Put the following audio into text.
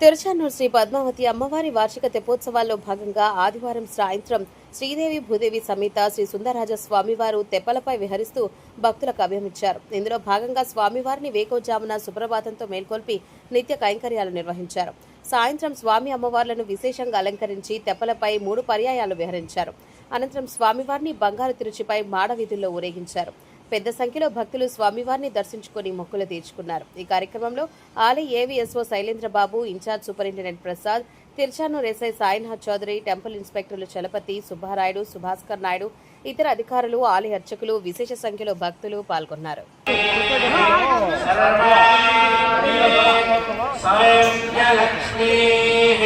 తిరుచానూరు శ్రీ పద్మావతి అమ్మవారి వార్షిక తెప్పోత్సవాల్లో భాగంగా ఆదివారం సాయంత్రం శ్రీదేవి భూదేవి సమేత శ్రీ సుందరరాజ స్వామివారు తెప్పలపై విహరిస్తూ భక్తులకు అభ్యమించారు ఇందులో భాగంగా స్వామివారిని వేకోజామున సుప్రభాతంతో మేల్కొల్పి నిత్య కైంకర్యాలు నిర్వహించారు. సాయంత్రం స్వామి అమ్మవార్లను విశేషంగా అలంకరించి తెప్పలపై మూడు పర్యాయాలు విహరించారు. అనంతరం స్వామివారిని బంగారు తిరుచిపై మాడ వీధుల్లో ఊరేగించారు. పెద్ద సంఖ్యలో భక్తులు స్వామివారిని దర్శించుకుని మొక్కులు తీర్చుకున్నారు. ఈ కార్యక్రమంలో ఆలయ AVSO Shailendrababu incharge superintendent Prasad Tiruchanur SI Sainath Chowdary temple ఇన్స్పెక్టర్లు Chalapathi Subbarayudu Subhaskar Naidu ఇతర అధికారులు ఆలయ అర్చకులు విశేష సంఖ్యలో భక్తులు పాల్గొన్నారు. సౌమ్యలక్ష్మీः